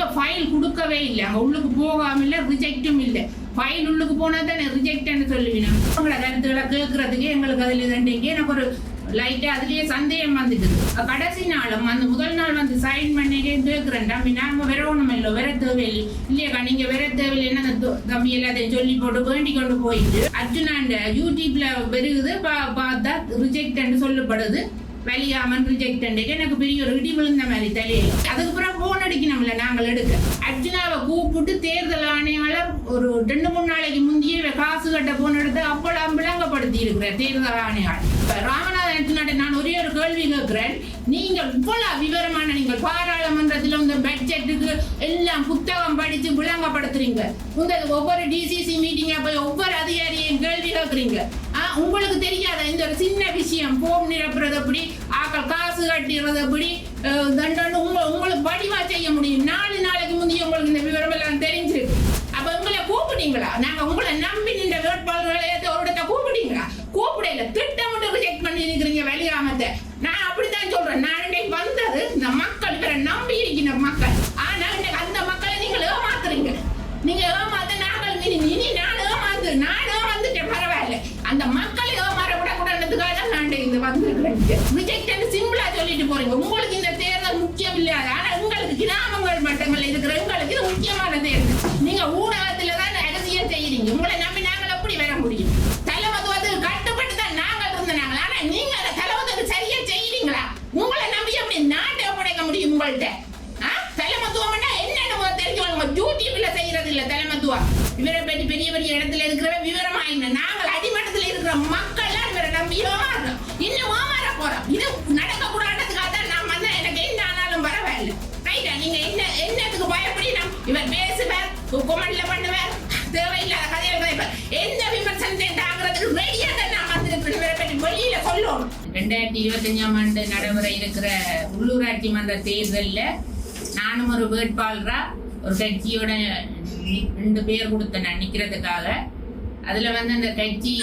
இப்போ ஃபைல் கொடுக்கவே இல்லை. உள்ளுக்கு போகாம இல்லை ரிஜெக்டும் இல்லை. ஃபைல் உள்ளுக்கு போனால் தானே ரிஜெக்ட்னு சொல்லுவீங்க. உங்களோட கருத்துக்களை கேட்கறதுக்கு எங்களுக்கு அதில் இதண்டிக்கு எனக்கு ஒரு லைட்டாக அதுலேயே சந்தேகம் வந்துட்டு கடைசி நாளும் அந்த முதல் நாள் வந்து சைன் பண்ணிட்டே கேட்குறேன். தம்பி நாம வேற ஒன்றும் இல்லை வேற தேவையில்லை. இல்லையாக்கா நீங்கள் வேற தேவையில்லைன்னு அந்த தம்பி எல்லாத்தையும் சொல்லி போட்டு வேண்டி கொண்டு போயிட்டு அர்ஜுனாண்ட யூடியூப்ல பெருகுது. பா- பார்த்தா ரிஜெக்ட் சொல்லப்படுது. வலியாமன் ரிஜெக்ட் எனக்கு பெரிய ஒரு இடி விழுந்த மாதிரி தலையில். அதுக்கப்புறம் நடவடிக்கை நாங்கள் எடுக்க. அர்ஜுனாவை கூப்பிட்டு தேர்தல் ஆணையாளர் ஒரு ரெண்டு மூணு நாளைக்கு முந்தைய காசு கட்ட போன எடுத்து அவ்வளவு விளங்கப்படுத்தி இருக்கிற தேர்தல் ஆணையாளர். இப்ப ராமநாதன் அர்ஜுனாட்ட நான் ஒரே ஒரு கேள்வி கேட்கிறேன். நீங்கள் இவ்வளவு விவரமான நீங்கள் பாராளுமன்றத்தில் இந்த பட்ஜெட்டுக்கு எல்லாம் புத்தகம் படிச்சு விளங்கப்படுத்துறீங்க. உங்க ஒவ்வொரு டிசிசி மீட்டிங்கா போய் ஒவ்வொரு அதிகாரியையும் கேள்வி கேட்குறீங்க. உங்களுக்கு தெரியாத? இந்த ஒரு சின்ன விஷயம். போம் நிரப்புறது எப்படி ஆக்கள் காசு கட்டிடுறது எப்படி அஹ், உங்க உங்களுக்கு வடிவா செய்ய முடியும். நாலு நாளைக்கு முந்தைய உங்களுக்கு இந்த விவரம் எல்லாம் தெரிஞ்சிருக்கு. அப்ப உங்களை கூப்பிட்டீங்களா? நாங்க உங்களை நம்பி நின்ற வேட்பாளர்களை ஒரு இடத்த கூப்பிட்டீங்களா? கூப்பிடல மட்டும் ரிஜெக்ட் பண்ணி இருக்கிறீங்க வெளியாமத்தை நான் அப்படித்தான் சொல்றேன். நான் வந்தது இந்த மக்கள் இவரை நம்பி இருக்கிற மக்கள். நான் வந்திருக்கிறேன் சிம்பிளா சொல்லிட்டு போறீங்க. உங்களுக்கு இந்த தேர்தல் முக்கியம் இல்லையா ஆனா உங்களுக்கு கிராமங்கள் மட்டங்கள் இருக்கிற உங்களுக்கு இது முக்கியமான தேர்தல். நீங்க ஊடகத்துல தான் அரசியல் செய்யறீங்க. உங்களை நம்பி நாங்கள் எப்படி வர முடியும்? தலைமத்துவத்துக்கு கட்டுப்பட்டு தான் நாங்கள் இருந்தாங்க ஆனா நீங்க அந்த தலைமத்துவத்துக்கு சரியா செய்யறீங்களா? உங்களை நம்பி அப்படி நாட்டை ஒப்படைக்க முடியும் உங்கள்ட்ட தலைமத்துவம்னா என்னன்னு முதல்ல யூடியூப்ல செய்யறது இல்ல தலைமத்துவம் இவரை பற்றி பெரிய பெரிய இடத்துல இருக்கிற விவரமா என்ன? நாங்கள் அடிமட்டத்தில் இருக்கிற மக்கள் இவரை இன்னும் ஓமார போறோம். இது நடக்க கூடாதுக்காக தான் நான் வந்தேன். எனக்கு எந்த ஆனாலும் பரவாயில்ல ரைட்டா நீங்க என்ன என்னத்துக்கு பயப்படி நான் இவர் பேசுவார் கொமெண்ட்ல பண்ணுவார் தேவையில்லாத கதைகள் கதைப்பார். எந்த விமர்சனத்தையும் தாக்குறதுக்கு ரெடியா தான் நான் வந்திருக்கிறேன். இவரை பற்றி வெளியில சொல்லணும் ரெண்டாயிரத்தி இருபத்தஞ்சாம் ஆண்டு நடைமுறை இருக்கிற உள்ளூராட்சி மன்ற தேர்தலில் நானும் ஒரு வேட்பாளரா ஒரு கட்சியோட ரெண்டு பேர் கொடுத்தேன் நான் நிற்கிறதுக்காக அதுல வந்து அந்த கட்சி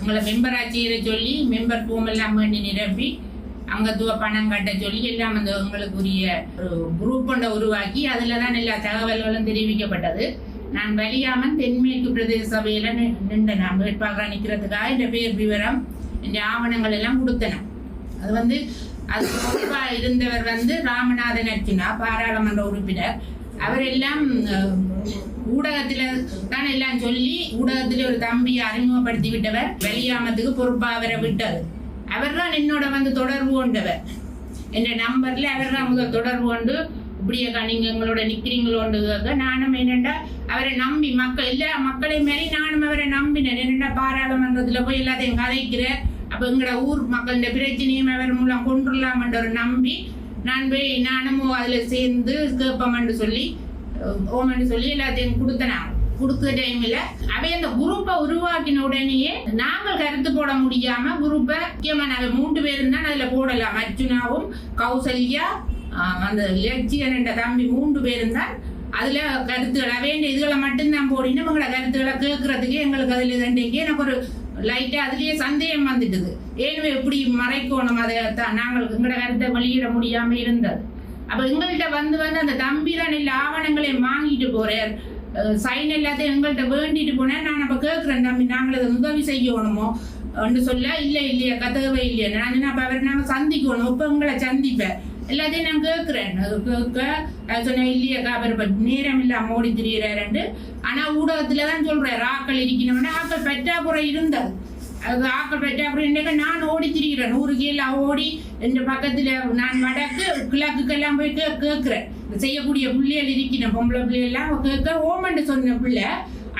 உங்களை மெம்பர் ஆட்சியரை சொல்லி மெம்பர் ஃபோம் எல்லாம் வேண்டி நிரப்பி அங்கத்துவ பணம் கட்ட சொல்லி எல்லாம் அந்த உங்களுக்குரிய ஒரு குரூப் ஒன்றை உருவாக்கி அதுல தான் எல்லா தகவல்களும் தெரிவிக்கப்பட்டது. நான் வலியாமன் தென்மேற்கு பிரதேச சபையில நி- நின்ற நான் வேட்பாளராக நிற்கிறதுக்காக இந்த பேர் விவரம் இந்த ஆவணங்கள் எல்லாம் கொடுத்தன. அது வந்து அது பொறுப்பா இருந்தவர் வந்து ராமநாதன் அர்ச்சுனா பாராளுமன்ற உறுப்பினர். அவர் எல்லாம் ஊடகத்துல தான் எல்லாம் சொல்லி ஊடகத்துல ஒரு தம்பியை அறிமுகப்படுத்தி விட்டவர் வெளியாமத்துக்கு பொறுப்பா அவரை விட்டது. அவர் தான் என்னோட வந்து தொடர்பு கொண்டவர். என்ற நம்பர்ல அவர் தான் முதல் தொடர்பு கொண்டு இப்படியே நீங்க எங்களோட நிக்கிறீங்களோண்டு நானும் என்னென்னா அவரை நம்பி மக்கள் எல்லா மக்களையும் மாரி நானும் அவரை நம்பினேன். என்னென்னா பாராளுமன்றத்தில் போய் எல்லாத்தையும் கதைக்கிற அப்போ எங்களோட ஊர் மக்களோட பிரச்சனையும் அவர் மூலம் கொண்டுடலாமன்ற ஒரு நம்பி நான் போய் நானும் அதில் சேர்ந்து கேட்போம்னு சொல்லி ஓமன்னு சொல்லி எல்லாத்தையும் கொடுத்தனாங்க கொடுத்த டைம்ல அவை அந்த குரூப்பை உருவாக்கின உடனேயே நாங்கள் கருத்து போட முடியாம குரூப்பை முக்கியமா நாங்க மூன்று பேரும் தான் அதுல போடலாம். அர்ஜுனாவும் கௌசல்யா அந்த லட்சியன் என்ற தம்பி மூன்று பேரும் தான் அதுல கருத்துக்களை. வேண்டிய இதுகளை மட்டும்தான் போடினோம் உங்களை கருத்துக்களை கேட்கறதுக்கு எங்களுக்கு அதுல தண்டிக்கு எனக்கு ஒரு லைட்டா அதுலயே சந்தேகம் வந்துட்டுது. ஏனுமே எப்படி மறைக்கணும்? அதை தான் நாங்கள் எங்களோட கருத்தை வெளியிட முடியாம இருந்தது. அப்ப எங்கள்கிட்ட வந்து வந்து அந்த தம்பி தான் எல்லா ஆவணங்களையும் வாங்கிட்டு போறார். சைன் எல்லாத்தையும் எங்கள்கிட்ட வேண்டிட்டு போனேன் நான் அப்ப கேட்கிறேன் தம்பி நாங்கள் அதை உதவி செய்யணுமோ? ஒன்று சொல்ல இல்லை இல்லையா கதவை இல்லையா நான் என்ன அப்ப அவர் நாங்கள் சந்திக்கணும்? இப்போ உங்களை சந்திப்பேன். எல்லாத்தையும் நான் கேட்கிறேன் கேட்க சொன்னேன் இல்லையாக்கா அவர் நேரம் இல்லாம ஓடி திரியிறாரு. ஆனா ஊடகத்துல தான் சொல்கிறேன் ஆக்கள் இருக்கணும்னா ஆக்கள் பெற்றாக்குறை இருந்தது. அது ஆக்கள் பற்றாக்குறை இன்றைக்கு நான் ஓடி திரிகிறேன். நூறு கீழே ஓடி இந்த பக்கத்தில் நான் வடக்கு கிழக்குக்கெல்லாம் போய் கே கேட்குறேன். செய்யக்கூடிய பிள்ளைகள் இருக்கிற பொம்பளை பிள்ளைகள்லாம் கேட்க ஓமன்ட்டு சொன்ன பிள்ளை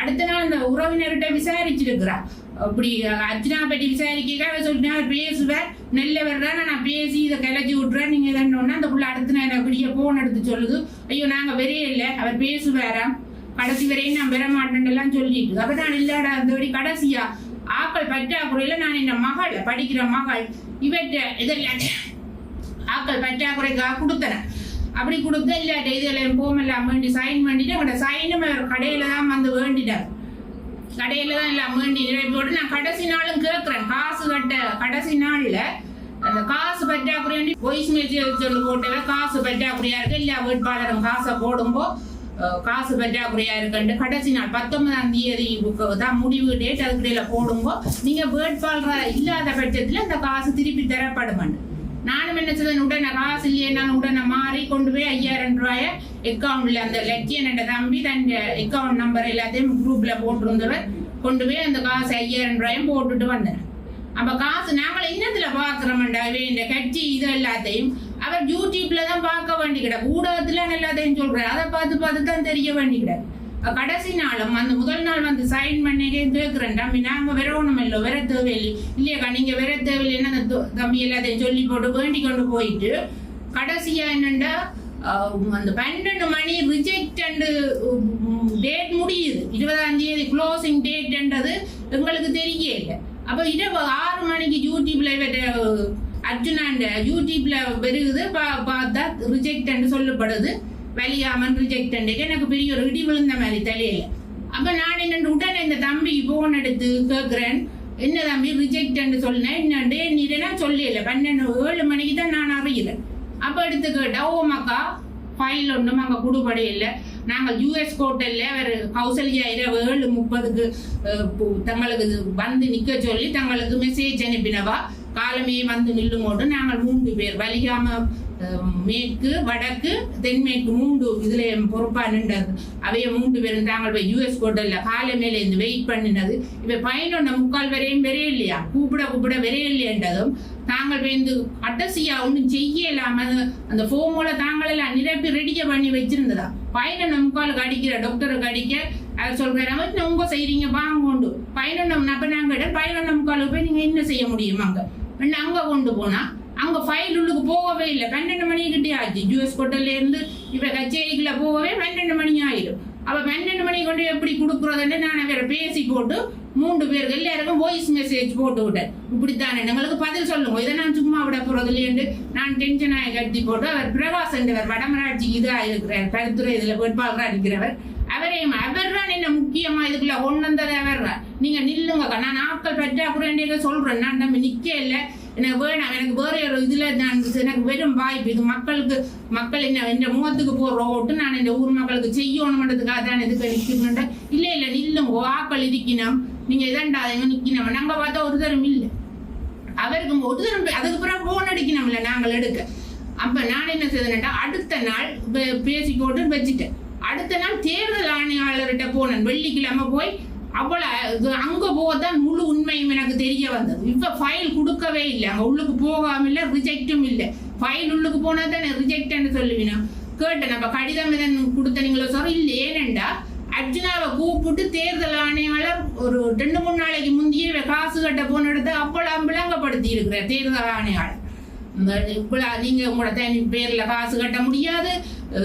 அடுத்த நாள் அந்த உறவினர்கிட்ட விசாரிச்சிருக்கிறா. அப்படி அர்ச்சனா பற்றி விசாரிக்க சொல்லிட்டு அவர் பேசுவார் நல்லவர் தான் நான் பேசி இதை கிளச்சி விட்றேன் நீங்கள் இதன்னொன்னு அந்த பிள்ளை அடுத்த நேரம் அப்படியே ஃபோன் எடுத்து சொல்லுது. ஐயோ நாங்கள் வெறியே இல்லை அவர் பேசுவாராம் கடைசி வரையும் நான் பெற மாட்டேன்லாம் சொல்லிட்டு அப்ப நான் இல்லாடா அந்த கடைசியா? ஆக்கள் பற்றாக்குறையில் நான் இந்த மகள் படிக்கிற மகள். இவற்றை இதெல்லாம் ஆக்கள் பற்றாக்குறைக்காக கொடுத்தனேன் அப்படி கொடுத்து இல்லாட்ட இதெல்லாம் போமெல்லாம் வேண்டி சைன் பண்ணிட்டு அவங்களோட சைனும் கடையில் தான் வந்து வேண்டிட்டார். கடையில் தான் எல்லாம் வேண்டி நிறைவோடு நான் கடைசி நாளும் கேட்குறேன். காசு கட்ட கடைசி நாளில் அந்த காசு பற்றாக்குறையாண்டி வாய்ஸ் மெசேஜ் சொல்லி போட்டவன் காசு பற்றாக்குறையா இருக்கு? எல்லா வேட்பாளரும் காசை போடும்போது காசு பற்றாக்குறையா இருக்குன்னு கடைசி நாள் பத்தொன்பதாம் தேதி தான் முடிவு டேட் அதுக்கிடையில போடுங்கோ. நீங்க வேட்பாளர் இல்லாத பட்சத்துல அந்த காசு திருப்பி தரப்படும் நானும் என்ன செய்தேன் உடனே காசு இல்லையே உடனே மாறி கொண்டு போய் ஐயாயிரம் ரூபாய அக்கௌண்ட்ல அந்த லட்சியன் என்ற தம்பி தன் அக்கௌண்ட் நம்பர் எல்லாத்தையும் குரூப்ல போட்டிருந்தவர் கொண்டு போய் அந்த காசு ஐயாயிரம் ரூபாயும் போட்டுட்டு வந்தேன். அப்ப காசு நாங்கள் இன்னத்துல பாக்குறோம்டா இந்த கட்சி இது எல்லாத்தையும் அவர் யூடியூப்ல தான் பார்க்க வேண்டி கிடக்கு ஊடகத்துல எல்லாத்தையும் சொல்றாரு அதை பார்த்து பார்த்து தான் தெரிய வேண்டி கிடக்கு கடைசி நாளும் அந்த முதல் நாள் வந்து சைன் பண்ணிக்கே கேட்கிறேன் தம்பி நாங்கள் விரவணும் இல்லை வர தேவையில்லை. இல்லையாக்கா நீங்க வர தேவையில்லைன்னு அந்த தம்பி எல்லாத்தையும் சொல்லி போட்டு வேண்டி கொண்டு போயிட்டு கடைசியா என்னண்டா அந்த பன்னெண்டு மணி ரிஜெக்ட் அண்டு டேட் முடியுது. இருபதாம் தேதி க்ளோசிங் டேட்ன்றது எங்களுக்கு தெரியல அப்ப இரவு ஆறு மணிக்கு யூடியூப்ல அர்ஜுனாண்ட யூடியூப்ல பெருகுது. பா- பார்த்தா ரிஜெக்ட் சொல்லப்படுது. வலியாமன் ரிஜெக்ட் எனக்கு பெரிய ஒரு இடி விழுந்த மாதிரி தலையில அப்ப நான் என்ன உடனே இந்த தம்பி போன் எடுத்து கேட்கிறேன் என்ன தம்பி ரிஜெக்ட் சொன்னேன் என்னண்டு நீ சொல்லல. பன்னெண்டு ஏழு மணிக்கு தான் நான் அறிகிறேன் அப்ப எடுத்து கேட்டா ஓ மக்கா ஃபைல் ஒன்றும் அங்கே குடுபடி இல்லை. நாங்கள் யூஎஸ் கோர்ட்டில் அவர் கௌசல்யா இரவு ஏழு முப்பதுக்கு பு- தங்களுக்கு வந்து நிற்க சொல்லி தங்களுக்கு மெசேஜ் அனுப்பினவா? காலமே வந்து நில்லுமோடு நாங்கள் மூன்று பேர் வலிகாம மேற்கு வடக்கு தென்மேற்கு மூன்று இதுல பொறுப்பா நின்றது. அவைய மூன்று பேரும் தாங்கள் போய் யூஎஸ் கோட்டல்ல காலை மேலே இருந்து வெயிட் பண்ணினது. இப்ப பதினொன்று முக்கால் வரையும் வெறைய இல்லையா கூப்பிட கூப்பிட வெறைய இல்லையன்றதும் தாங்கள் வந்து அட்டசியா ஒன்றும் செய்யலாம அந்த ஃபோமோல தாங்கள் எல்லாம் நிரப்பி ரெடிய பண்ணி வச்சிருந்ததா? பதினொன்று முக்கால் அடிக்கிற டாக்டருக்கு அடிக்க அதை சொல்கிறாங்க உங்க செய்றீங்க வாங்க கொண்டு பதினொன்று அப்ப நாங்க இடம் முக்காலுக்கு போய் நீங்க என்ன செய்ய முடியுமாங்க அங்க அங்கே அங்க கொண்டு போனா அங்க ஃபைல் உள்ளுக்கு போகவே இல்லை. பன்னெண்டு மணி கிட்டே ஆச்சு. ஜூஎஸ் கோட்டல்ல இருந்து இப்ப கச்சேரிக்குள்ள போகவே பன்னெண்டு மணி ஆயிடும். அப்ப பன்னெண்டு மணி கொண்டு எப்படி கொடுக்குறதுன்னு நான் வேற பேசி போட்டு மூன்று பேருக்கு எல்லாருக்கும் வாய்ஸ் மெசேஜ் போட்டு விட்டேன். இப்படித்தானே? எங்களுக்கு பதில் சொல்லுங்க. இதை நான் சும்மா விட போறது இல்லையென்று நான் டென்ஷன் ஆகி கட்டி போட்டு அவர் பிரகாஷ் என்றவர் வடமராட்சிக்கு இதாக இருக்கிறார். கருத்துறை இதுல வேட்பாளராக இருக்கிறவர். அவரையும் அவர் என்ன முக்கியமா இதுக்குள்ள கொண்டு வந்தது நீங்க நில்லுங்க நான் ஆட்கள் பற்றாக்குறை சொல்றேன். நான் நம்ம நிக்க இல்லை. எனக்கு வேணாம். எனக்கு வேற ஒரு இதுல நான் எனக்கு வெறும் வாய்ப்பு. இது மக்களுக்கு மக்கள் என்ன என் முகத்துக்கு போடுற ஓட்டு நான் இந்த ஊர் மக்களுக்கு செய்யணும்ன்றதுக்காக தான் இதுக்கு நிற்கணுன்ற இல்ல இல்ல நில்லுங்க. ஆக்கள் இருக்கணும். நீங்க இதாண்டா நிக்கணும். நாங்க பார்த்தா ஒரு தரம் இல்லை. அவருக்கு ஒரு தரம் அதுக்கு பிறகு போன் அடிக்கணும்ல. நாங்கள் எடுக்க. அப்ப நான் என்ன செய்தேன்டா அடுத்த நாள் பே- பேசி போட்டு வச்சுட்டேன். அடுத்த நாள் தேர்தல் ஆணையாளர்கிட்ட போனேன் வெள்ளிக்கிழமை போய் அவ்வளோ அங்கே போக தான் முழு உண்மையும் எனக்கு தெரிய வந்தது. இப்போ ஃபைல் கொடுக்கவே இல்லை. அங்கே உள்ளுக்கு போகாம இல்லை ரிஜெக்டும் இல்லை. ஃபைல் உள்ளுக்கு போனால் தானே ரிஜெக்ட்னு சொல்லுவீனா? கேட்டேன். நம்ம கடிதம் இதன் கொடுத்தனீங்களோ சார் இல்லை ஏனண்டா? அர்ஜுனாவை கூப்பிட்டு தேர்தல் ஆணையாளர் ஒரு ரெண்டு மூணு நாளைக்கு முந்தைய காசு கட்ட போன இடத்த அப்பளம் விளங்கப்படுத்தி இருக்கிறார் தேர்தல் ஆணையாளர். இந்த இவ்வளோ நீங்கள் உங்களோட தனி பேரில் காசு கட்ட முடியாது.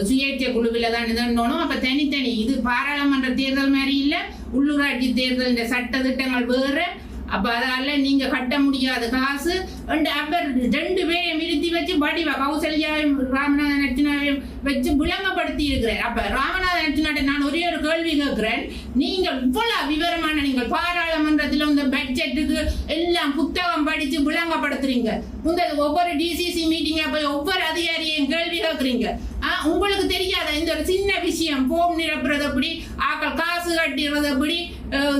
சுயேட்சை குழுவில் தான் இதன்னோனும் அப்போ தனித்தனி இது பாராளுமன்ற தேர்தல் மாதிரி இல்லை உள்ளூராட்சி தேர்தல் இந்த சட்ட திட்டங்கள் வேறு. அப்போ அதால நீங்கள் கட்ட முடியாத காசு. ரெண்டு அப்பர் ரெண்டு பேரையும் நிறுத்தி வச்சு வடிவா கௌசல்யாவையும் ராமநாதன் அர்ஜுனாவையும் வச்சு விளங்கப்படுத்தி இருக்கிறேன் அப்போ ராமநாதன் அர்ஜுனாட்ட நான் ஒரே ஒரு கேள்வி கேட்கிறேன். நீங்கள் இவ்வளோ விவரமான நீங்கள் பாராளுமன்றத்தில் இந்த பட்ஜெட்டுக்கு எல்லாம் புத்தகம் படித்து விளங்கப்படுத்துறீங்க. இந்த ஒவ்வொரு டிசிசி மீட்டிங்காக போய் ஒவ்வொரு அதிகாரியையும் கேள்வி கேட்குறீங்க. உங்களுக்கு தெரியாத? இந்த ஒரு சின்ன விஷயம். போம் நிரப்புறது எப்படி ஆக்கள் காசு கட்டிடுறது எப்படி அஹ்,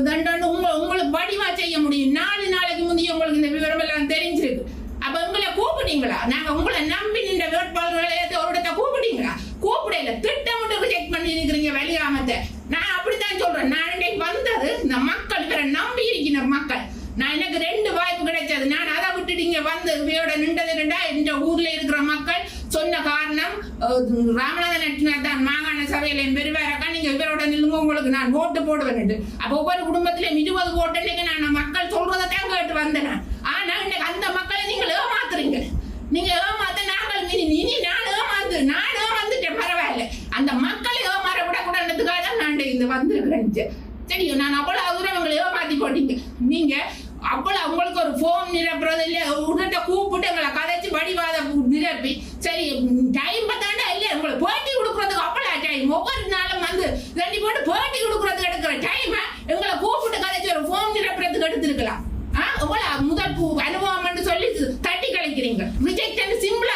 உங்க உங்களுக்கு வடிவா செய்ய முடியும். நாலு நாளைக்கு முந்தைய உங்களுக்கு இந்த விவரம் எல்லாம் தெரிஞ்சிருக்கு. அப்ப உங்களை கூப்பிட்டீங்களா? நாங்க உங்களை நம்பி நின்ற வேட்பாளர்களை ஒரு இடத்த கூப்பிட்டீங்களா? கூப்பிடல திட்ட ரிஜெக்ட் பண்ணி இருக்கிறீங்க வெளியாமத்தை நான் அப்படித்தான் சொல்றேன் நான் இன்னைக்கு வந்தது இந்த மக்கள் இவரை நம்பி இருக்கிற மக்கள் நான் எனக்கு ரெண்டு வாய்ப்பு கிடைச்சது நான் அதை விட்டுட்டு இங்க வந்து இவையோட நின்றது ரெண்டா இந்த ஊர்ல இருக்கிற மக்கள் சொன்ன காரணம் அஹ், ராமநாதன் நட்டினார் தான் மாகாண சபையில பெருவாரக்கா நீங்கள் இவரோட நில்லுங்க உங்களுக்கு நான் ஓட்டு போடுவேன் அப்போ ஒவ்வொரு குடும்பத்திலும் இருபது ஓட்டு இன்னைக்கு நான் மக்கள் சொல்றதை தான் கேட்டு வந்தேன் ஆனால் இன்னைக்கு அந்த மக்களை நீங்கள் ஏமாத்துறீங்க. நீங்க ஏமாத்த நாங்கள் இனி இனி நான் ஏமாந்து நான் ஏமாந்துட்டேன் பரவாயில்ல. அந்த மக்களை ஏமாற விடக்கூடாதுக்காக தான் நான் இந்த வந்திருக்கிறேன் சரி நான் அவ்வளவு தூரம் உங்களை ஏமாத்தி போட்டீங்க. நீங்க அவ்வளவு உங்களுக்கு ஒரு ஃபோம் நிரப்புறது இல்லையா? உடனே கூப்பிட்டு எங்களை கதைச்சு வடிவாத நிரப்பி சரி டைம் பார்த்தாண்டா இல்ல உங்களுக்கு பேட்டி கொடுக்கறதுக்கு அவ்வளவு டைம் ஒவ்வொரு நாளும் வந்து வந்து பேட்டி கொடுக்கறதுக்கு எடுக்கிற டைம் எங்களை கூப்பிட்டு கதைச்சு ஒரு ஃபோன் நிரப்புறதுக்கு எடுத்திருக்கலாம். ஆ, முதல் பூ அனுபவம்னு சொல்லி தட்டி கழிக்கிறீங்க.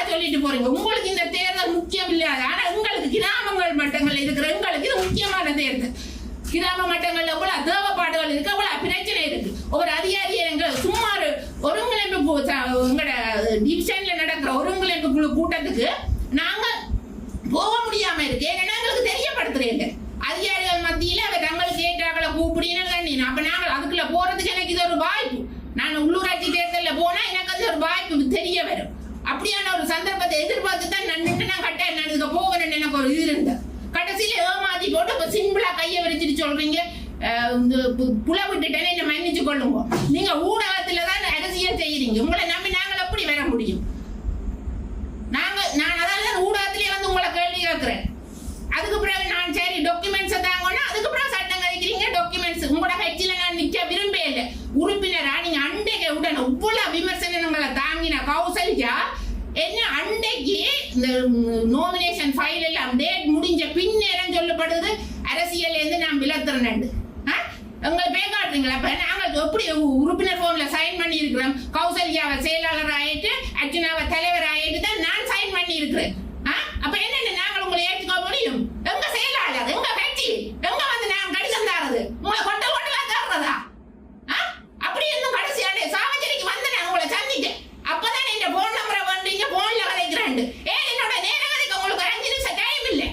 சொல்லிட்டு போறீங்க. உங்களுக்கு இந்த தேர்தல் முக்கியம் இல்லையாது. ஆனா உங்களுக்கு கிராமங்கள் மட்டங்கள் இருக்கிற உங்களுக்கு இது முக்கியமான தேர்தல். கிராம மட்டங்கள்ல எவ்வளவு தேவைப்பாடுகள் இருக்கு அவ்வளவு பிரச்சனை இருக்கு. ஒரு அதிகாரி எங்க சும்மா ஒரு ஒருங்கிணைப்பு எங்களோட டிவிஷன்ல நடக்கிற ஒருங்கிணைப்பு குழு கூட்டத்துக்கு நாங்க போக முடியாம இருக்கு. ஏன்னா எங்களுக்கு தெரியப்படுத்துறீங்க அதிகாரிகள் மத்தியில அவர் தங்களுக்கு ஏற்றாக்களை கூப்பிடுன்னு அப்ப நாங்கள் அதுக்குள்ள போறதுக்கு எனக்கு இது ஒரு வாய்ப்பு. நான் உள்ளூராட்சி தேர்தலில் போனா எனக்கு அது ஒரு வாய்ப்பு தெரிய வரும். அப்படியான ஒரு சந்தர்ப்பத்தை எதிர்பார்த்து தான் நான் நின்று நான் கட்டாயம் நான் இதுக்கு போகணும்னு எனக்கு ஒரு இது இருந்தது கடைசியில ஏமாத்தி போட்டு இப்ப சிம்பிளா கையை விரிச்சிட்டு சொல்றீங்க. இந்த பு- புல விட்டுட்டேன்னு என்ன மன்னிச்சு கொள்ளுங்க. நீங்க ஊடகத்துல தான் அரசியல் செய்யறீங்க. உங்களை நம்பி நாங்கள் எப்படி வர முடியும் நாங்க நான் அதால ஊடகத்திலே வந்து உங்களை கேள்வி கேட்கிறேன் அதுக்கு பிறகு நான் சரி டாக்குமெண்ட்ஸ் தாங்கன்னா அதுக்கு பிறகு சட்டம் கழிக்கிறீங்க டாக்குமெண்ட்ஸ் உங்களோட கட்சியில நான் நிக்க விரும்பவே இல்லை உறுப்பினரா நீங்க அண்டைக்கு உடனே இவ்வளவு விமர்சனங்களை தாங்கின கௌசல்யா என்ன அன்னைக்கு இந்த நோமினேஷன் ஃபைல் எல்லாம் டேட் முடிஞ்ச பின்னேரம் சொல்லப்படுது? அரசியல் இருந்து நான் விலத்துறேன் உங்களை பே காட்டுறீங்களா இப்ப நாங்கள் எப்படி உறுப்பினர் ஃபோனில் சைன் பண்ணியிருக்கிறோம்? கௌசல்யாவை செயலாளர் ஆயிட்டு அர்ஜுனாவை தலைவர் ஆயிட்டு தான் நான் சைன் பண்ணியிருக்கிறேன் இருக்கிறேன் அப்ப என்னென்ன நாங்கள் உங்களை ஏற்றுக்க முடியும் எங்க செயலாளர் எங்க கட்சி எங்க வந்து நான் கடிதம் தாரது உங்களை கொட்ட கொட்டலா தர்றதா ஆ? அப்படி இருந்தும் கடைசியாண்டு சாவச்சேரிக்கு வந்து நான் உங்களை சந்திட்டேன் அப்பதான் இந்த போன் நம்பரை வந்தீங்க போன்ல கதைக்கிறேன் ஏன் என்னோட நேரம் கதைக்க உங்களுக்கு ஒரு அஞ்சு நிமிஷம் டைம் இல்லை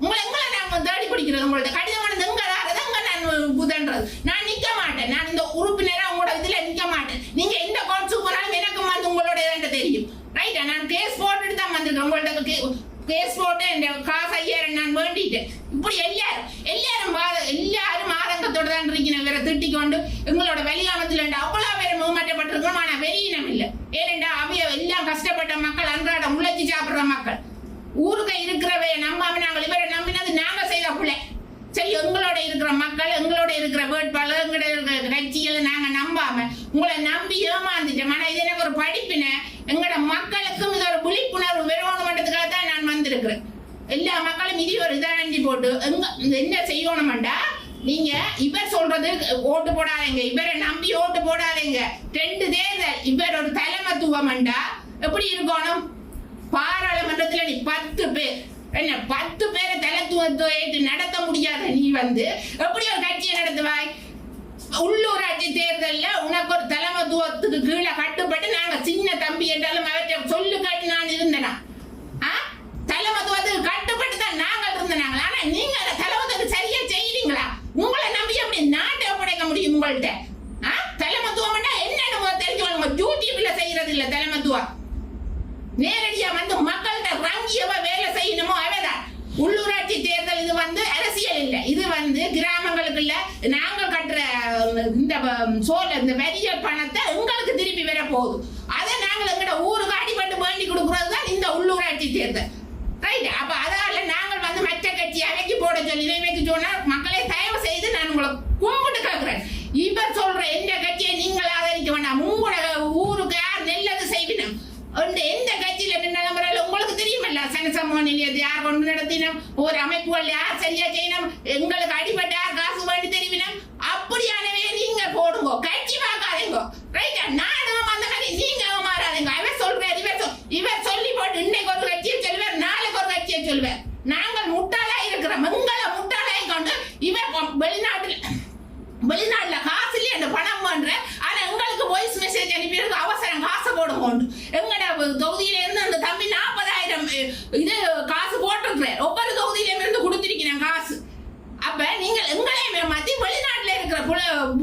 உங்களை எங்களை நான் தேடி பிடிக்கிறது உங்கள்ட்ட கடிதம் பண்ணது எங்க தாரது எங்க நான் புதன்றது நான் நிக்க மாட்டேன் நான் இந்த உறுப்பினரா உங்களோட இதுல நிக்க மாட்டேன் நீங்க எந்த கோட்ஸுக்கு போனாலும் எனக்கும் வந்து உங்களோட இதாண்ட தெரியும் ரைட்டா நான் கேஸ் போட்டுட்டு தான் வந்திருக்கேன் உங்கள்ட்ட கேஸ் போட்டு என் காசு ஐயாயிரம் நான் வேண்டிட்டேன் இப்படி எல்லாரும் எல்லாரும் எல்லாரும் ஆதங்கத்தோட தான் இருக்கணும் வேற திட்டிக்கொண்டு எங்களோட வெளியாமத்தில் அவ்வளோ பேர் மூமாற்றப்பட்டிருக்கோம் ஆனால் வெளியினம் இல்லை. ஏனென்றா அவைய எல்லாம் கஷ்டப்பட்ட மக்கள் அன்றாடம் உழைச்சி சாப்பிட்ற மக்கள். ஊருக்கு இருக்கிறவே நம்பாம நாங்கள் இவரை நம்பினது நாங்கள் செய்த பிள்ளை. சரி எங்களோட இருக்கிற மக்கள் எங்களோட இருக்கிற வேட்பாளர் எங்களோட இருக்கிற கட்சிகளை நாங்க நம்பாம உங்களை நம்பி ஏமாந்துட்டோம். ஆனா இது எனக்கு ஒரு படிப்பின. எங்களோட மக்களுக்கும் இது ஒரு விழிப்புணர்வு வெறுவணும் மட்டத்துக்காக தான் நான் வந்திருக்கிறேன். எல்லா மக்களும் இது ஒரு இதாண்டி போட்டு எங்க இந்த என்ன செய்யணும்டா நீங்க இவர் சொல்றது ஓட்டு போடாதீங்க. இவரை நம்பி ஓட்டு போடாதீங்க. ரெண்டு தேர்தல் இவர் ஒரு தலைமத்துவம்டா எப்படி இருக்கணும்? பாராளுமன்றத்துல நீ பத்து பேர். என்ன பத்து பேரை தலைத்துவத்தை ஏற்று நடத்த முடியாத நீ வந்து எப்படி ஒரு கட்சியை நடத்துவாய்? உள்ளூராட்சி தேர்தலில் உனக்கு ஒரு தலைமத்துவத்துக்கு கீழே கட்டுப்பட்டு நாங்க சின்ன தம்பி என்றாலும் அவற்றை சொல்லு காட்டி நான் இருந்தேனா? ஆ? தலைமத்துவத்துக்கு கட்டுப்பட்டு தான் நாங்கள் இருந்தனாங்க. ஆனா நீங்க அந்த தலைமத்துக்கு சரியா செய்யறீங்களா உங்களை நம்பி அப்படி நாட்டை ஒப்படைக்க முடியும் உங்கள்கிட்ட ஆ? தலைமத்துவம் என்னன்னு முதல்ல தெரிஞ்சுக்கோங்க யூடியூப்ல செய்யறது இல்ல தலைமத்துவம் நேரடியா வந்து மக்கள்கிட்ட ரங்கியவா வேலை செய்யணுமோ அவதான் உள்ளூராட்சி தேர்தல் இது வந்து அரசியல் இல்ல இது வந்து கிராமங்களுக்குள்ள நாங்க கட்டுற உம், இந்த உம், சோல இந்த வரிய பணத்தை உங்களுக்கு திருப்பி வர போகுது. அதை நாங்கள் எங்கட ஊருக்கு அடிபட்டு வேண்டி கொடுக்குறது தான் இந்த உள்ளூராட்சி தேர்தல். ரைட் அப்போ அதால நாங்கள் வந்து மற்ற கட்சி அவைக்கு போட சொல்லி இவைக்கு சொன்னால் மக்களே தயவு செய்து நான் உங்களை கும்பிட்டு கேட்குறேன் இவர் சொல்ற எந்த கட்சியை நீங்கள் ஆதரிக்க வேண்டாம். உங்களோட ஊருக்கு யார் நல்லது செய்வினம். அந்த எந்த கட்சியில நின்ன நம்பரால உங்களுக்கு தெரியுமல்ல? சனசமூக நிலையத்தை யார் கொண்டு நடத்தினோம்? ஒரு அமைப்புகள் யார் சரியா செய்யணும்? எங்களுக்கு அடிபட்ட யார் காசு வேண்டி தெரிவினம் அப்படியானவே நீங்க போடுங்க கட்சி பார்க்காதீங்க ரைட்டா நானும் அந்த மாதிரி நீங்க மாறாதீங்க இவர் சொல்றாரு இவர் சொல் இவர் சொல்லி போட்டு இன்னைக்கு ஒரு கட்சியை சொல்லுவார் நாளைக்கு ஒரு கட்சியை சொல்லுவார் நாங்கள் முட்டாளா இருக்கிறோம் எங்களை முட்டாளாய் கொண்டு இவர் கொ- வெளிநாட்டுல வெளிநாட்டுல காசு இல்லையே அந்த பணம் பண்ற ஆனா எங்களுக்கு வாய்ஸ் மெசேஜ் அனுப்பியிருக்கு அவசரம் காசு போடுங்க எங்கட தொகுதியில இருந்து அந்த தம்பி நாற்பதாயிரம் இது காசு போட்டிருக்கிறேன் ஒவ்வொரு தொகுதியிலும் இருந்து கொடுத்திருக்கிறேன் காசு. அப்ப நீங்கள் எங்களையும் மாத்தி வெளிநாட்டுல இருக்கிற புல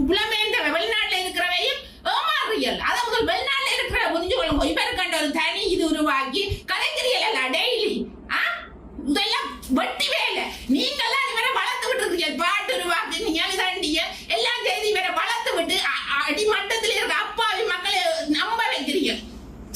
புலம்பெயர்ந்த வெளிநாட்டுல இருக்கிறவையும் ஏமாறுறீர்கள் அதை முதல் வெளிநாட்டுல இருக்கிற புரிஞ்சு கொள்ளுங்க. இவருக்கண்ட ஒரு தனி இது உருவாக்கி கலைக்கிறீர்கள் டெய்லி ஆ இதெல்லாம் வட்டி வேலை நீங்கெல்லாம் இவரை வளர்த்து விட்டு இருக்கீங்க பாட்டு உருவாக்கு நீங்க எழுதாண்டிய எல்லாம் செய்து இவரை வளர்த்து விட்டு அ- அ- அடிமட்டத்தில் இருக்க அப்பாவி மக்களை நம்ப வைக்கிறீங்க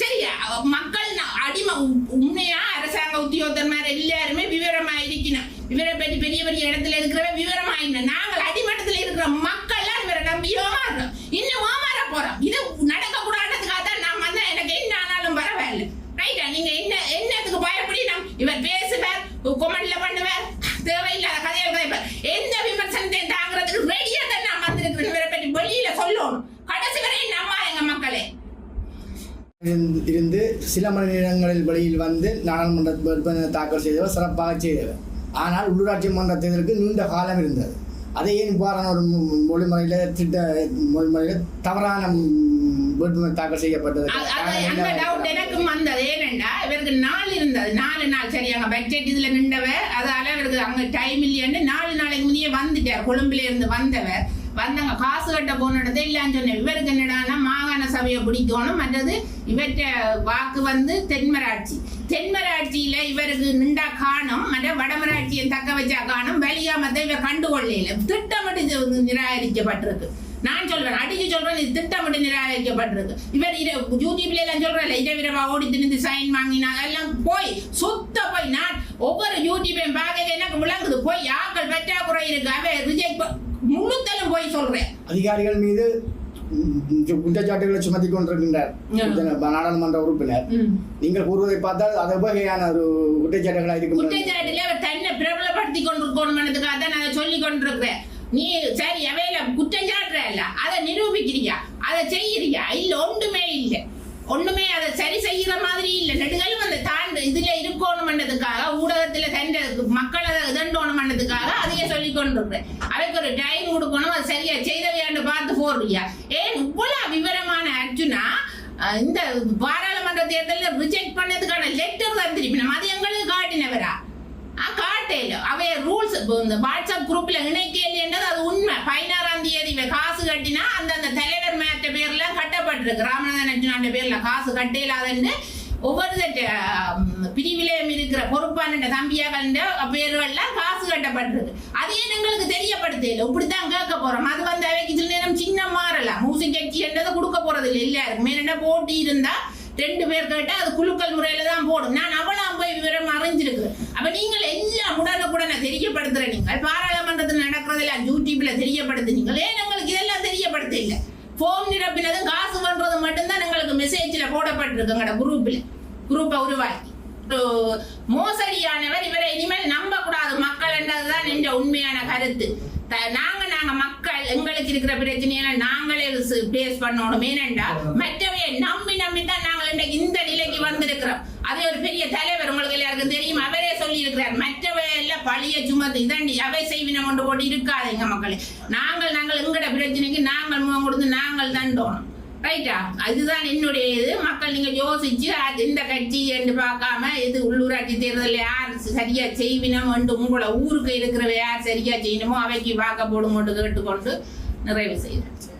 சரியா மக்கள் ந- அடிம உ- உண்மையா அரசாங்க உத்தியோகத்தன்மார் எல்லாருமே விவரமா இருக்கணும் இவரை பற்றி பெரிய இடத்துல இருக்கிற விவரமா என்ன? நாங்கள் அடிமட்டத்தில் இருக்கிற மக்கள்லாம் இவரை நம்பி ஏமாறுறோம் இன்னும் ஏமாற போறோம். இது நடக்க கூடாதுக்காக தான் நான் வந்தா எனக்கு என்ன ஆனாலும் பரவாயில்ல. ரைட்டா நீங்க என்ன என்னத்துக்கு பயப்படினோம் இவர் பேசுவார் கொமெண்ட்ல பண்ணுவார் தேவையில்லாத கதைகள் கதைப்பார். எந்த விமர்சனத்தையும் தாங்கிறதுக்கு ரெடியா தான் நான் வந்திருக்கிறேன். இவரை பற்றி வெளியில சொல்லணும். கடைசி வரை நம்ம எங்க மக்களே? இருந்து- சில மணி நேரங்களில் வழியில் வந்து நாடாளுமன்ற தாக்கல் செய்தவர் சிறப்பாக செய்தவர். ஆனால் உள்ளூராட்சி மன்ற தேர்தலுக்கு நீண்ட காலம் இருந்தது. அதை ஏன் இவ்வாறான ஒரு மொழிமுறையில் திட்ட மொழிமுறையில் தவறான வேட்புமனு தாக்கல் செய்யப்பட்டது எனக்கும் வந்தது. ஏனென்றா இவருக்கு நாள் இருந்தது. நாலு நாள் சரி அங்க பட்ஜெட் இதுல நின்றவர் அதால இவருக்கு அங்க டைம் இல்லையான்னு நாலு நாளைக்கு முன்னே வந்துட்டார். கொழும்புல இருந்து வந்தவர் வந்தவங்க காசு கட்ட போனது இல்லைன்னு சொன்னேன். இவருக்கு என்னடான்னா மாகாண சபையை பிடிக்கணும். மற்றது இவற்ற வாக்கு வந்து தென்மராட்சி. தென்மராட்சியில இவருக்கு நின்றா காணும் மற்ற வடமராட்சியை தக்க வச்சா காணும் வெளியாமத்தை இவ கண்டுகொள்ளையில திட்டமிட்டு இது நிராகரிக்கப்பட்டிருக்கு. நான் சொல்றேன் அடிச்சு சொல்றேன் இது திட்டமிட்டு நிராகரிக்கப்பட்டிருக்கு. இவர் இர யூடியூப்ல எல்லாம் சொல்றேன் இரவிரவா ஓடி திணிந்து சைன் வாங்கினா எல்லாம் போய் சுத்த போய். நான் ஒவ்வொரு யூடியூபையும் பார்க்க எனக்கு விளங்குது. போய் ஆக்கள் பற்றாக்குறை இருக்கு. அவ ரிஜெக்ட் முழுத்தலும் போய் சொல்றேன். அதிகாரிகள் மீது குற்றச்சாட்டுகளை சுமத்தி கொண்டிருக்கின்றார். நாடாளுமன்ற உறுப்பினர். நீங்கள் கூறுவதை பார்த்தால் அது வகையான ஒரு குற்றச்சாட்டுகளாக இருக்கும் தன்னை பிரபலப்படுத்தி கொண்டிருக்கணும்ன்றதுக்காக தான் நான் அதை சொல்லி கொண்டிருக்கிறேன். நீ சரி அவையில குற்றம் சாட்டுற இல்ல அதை நிரூபிக்கிறியா? அதை செய்யறியா? இல்ல ஒன்றுமே இல்ல. ஒண்ணுமே அதை சரி செய்யற மாதிரி இல்ல. நெடுகளும் அந்த தாண்டு இதுல இருக்கணும்ன்றதுக்காக ஊடகத்துல தண்ட மக்களை இதண்டோணும்ன்றதுக்காக அதையே சொல்லி கொண்டிருக்கிறேன் அதுக்கு ஒரு டைம் கொடுக்கணும் அது சரியா செய்தவையாண்டு பார்த்து போடுறியா? ஏன் இவ்வளவு விவரமான அர்ஜுனா இந்த பாராளுமன்ற தேர்தலில் ரிஜெக்ட் பண்ணதுக்கான லெட்டர் தான் அது எங்களுக்கு காட்டினவரா? காட்டையில அவைய ரூல்ஸ் இந்த வாட்ஸ்அப் குரூப்ல இணைக்கலைன்றது அது உண்மை பதினாறாம் தேதி இவன் காசு கட்டினா அந்த அந்த தலைவர் மேட்ட பேர்ல கட்டப்பட்டிருக்கு ராமநாதன் பேர்ல காசு கட்டையிலாதன்னு ஒவ்வொரு தட்ட, பிரிவிலையும் இருக்கிற பொறுப்பான தம்பியாகண்ட பேர்கள்லாம் காசு கட்டப்பட்டிருக்கு அதையே எங்களுக்கு தெரியப்படுத்தல இப்படித்தான் கேட்க போறோம் அது வந்து அவைக்கு சில நேரம் சின்ன மாறலாம் மூசி கட்சி என்றதை கொடுக்க போறது இல்லை எல்லாருக்கும் என்ன போட்டி இருந்தா ரெண்டு பேர் கேட்டால் அது குலுக்கல் முறையில தான் போடும். நான் அவளாம் போய் விவரம் அறிஞ்சிருக்கு அப்போ நீங்கள் எல்லாம் உடனுக்குடனே தெரியப்படுத்துற நீங்கள். பாராளுமன்றத்தில் நடக்கிறதெல்லாம் யூடியூப்ல தெரியப்படுத்துனீங்க ஏன் எங்களுக்கு இதெல்லாம் தெரியப்படுத்த இல்லை ஃபோன் நிரப்பினதும் காசு பண்றது மட்டும்தான் எங்களுக்கு மெசேஜ்ல போடப்பட்டிருக்கு எங்களோட குரூப்ல குரூப்பை உருவாக்கி. மோசடியானவர் இவரை இனிமேல் நம்ப கூடாது மக்கள் என்றதுதான் என்ற உண்மையான கருத்து. நாங்க நாங்க மக்கள் எங்களுக்கு இருக்கிற பிரச்சனைகளை நாங்களே பேஸ் பண்ணணும். ஏனென்றால் மற்றவையை நம்பி இன்றைக்கு இந்த நிலைக்கு வந்திருக்கிறோம். அதே ஒரு பெரிய தலைவர் உங்களுக்கு எல்லாருக்கும் தெரியும். அவரே சொல்லி இருக்கிறார் மற்றவை எல்லாம் பழிய சுமத்து இதண்டி அவை செய்வினம் கொண்டு போட்டு இருக்காதுங்க மக்களே. நாங்கள் நாங்கள் எங்கட பிரச்சனைக்கு நாங்கள் முகம் கொடுத்து நாங்கள் தண்டோணும் ரைட்டா அதுதான் என்னுடைய இது. மக்கள் நீங்க யோசிச்சு அது இந்த கட்சி என்று பார்க்காம இது உள்ளூராட்சி தேர்தலில் யார் சரியா செய்வினம் என்று உங்களை ஊருக்கு இருக்கிறவ யார் சரியா செய்யணுமோ அவைக்கு வாக்க போடுங்கொண்டு கேட்டுக்கொண்டு நிறைவு செய்கிறேன்.